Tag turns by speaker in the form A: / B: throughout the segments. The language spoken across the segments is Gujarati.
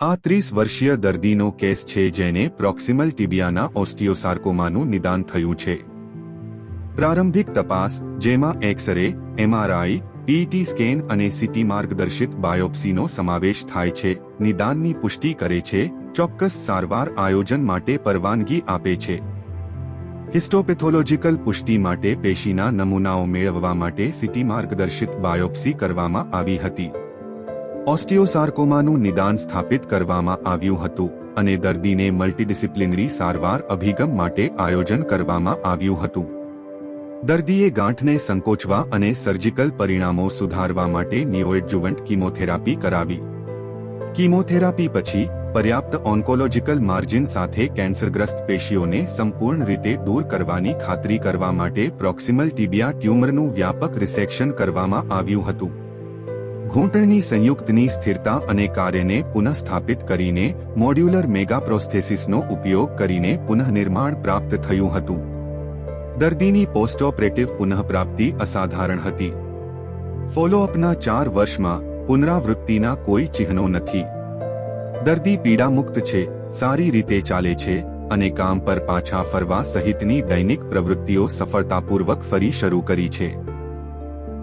A: આ ત્રીસ વર્ષીય દર્દીનો કેસ છે જેને પ્રોક્સિમલ ટિબિયાના ઓસ્ટિયોસાર્કોમાનું નિદાન થયું છે. પ્રારંભિક તપાસ, જેમાં X ray, MRI, PT scan અને સીટી માર્ગદર્શિત બાયોપ્સીનો સમાવેશ થાય છે, નિદાનની પુષ્ટિ કરે છે, ચોક્કસ સારવાર આયોજન માટે પરવાનગી આપે છે. હિસ્ટોપેથોલોજીકલ પુષ્ટિ માટે પેશીના નમૂનાઓ મેળવવા માટે સીટી માર્ગદર્શિત બાયોપ્સી કરવામાં આવી હતી. ઓસ્ટિયોસાર્કોમાનું નિદાન સ્થાપિત કરવામાં આવ્યું હતું અને દર્દીને મલ્ટીડિસિપ્લિનરી સારવાર અભિગમ માટે આયોજન કરવામાં આવ્યું હતું. દર્દીએ ગાંઠને સંકોચવા અને સર્જિકલ પરિણામો સુધારવા માટે નિયોએડજુવન્ટ કીમોથેરાપી કરાવી. કીમોથેરાપી પછી પર્યાપ્ત ઓન્કોલોજીકલ માર્જિન સાથે કેન્સરગ્રસ્ત પેશીઓને સંપૂર્ણ રીતે દૂર કરવાની ખાતરી કરવા માટે પ્રોક્સિમલ ટીબિયા ટ્યુમરનું વ્યાપક રિસેક્શન કરવામાં આવ્યું હતું. ઘૂંટણની સંયુક્તની સ્થિરતા અને કાર્યને પુનઃસ્થાપિત કરીને મોડ્યુલર મેગાપ્રોસ્થેસિસનો ઉપયોગ કરીને પુનઃનિર્માણ પ્રાપ્ત થયું હતું. દર્દીની પોસ્ટ ઓપરેટિવ પુનઃપ્રાપ્તિ અસાધારણ હતી. ફોલોઅપના ચાર વર્ષમાં પુનરાવૃત્તિના કોઈ ચિહ્નો નથી. દર્દી પીડામુક્ત છે, સારી રીતે ચાલે છે અને કામ પર પાછા ફરવા સહિતની દૈનિક પ્રવૃત્તિઓ સફળતાપૂર્વક ફરી શરૂ કરી છે.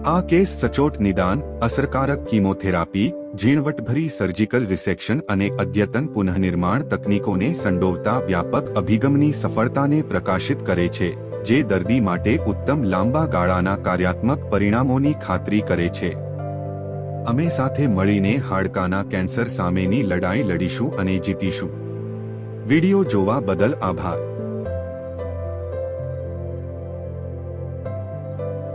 A: આ કેસ સચોટ નિદાન, અસરકારક કીમોથેરાપી, ઝીણવટભરી સર્જિકલ રિસેક્શન અને અદ્યતન પુનઃનિર્માણ તકનીકોને સંડોવતા વ્યાપક અભિગમની સફળતાને પ્રકાશિત કરે છે, જે દર્દી માટે ઉત્તમ લાંબા ગાળાના કાર્યાત્મક પરિણામોની ખાતરી કરે છે. અમે સાથે મળીને હાડકાના કેન્સર સામેની લડાઈ લડીશું અને જીતીશું. વિડિયો જોવા બદલ આભાર.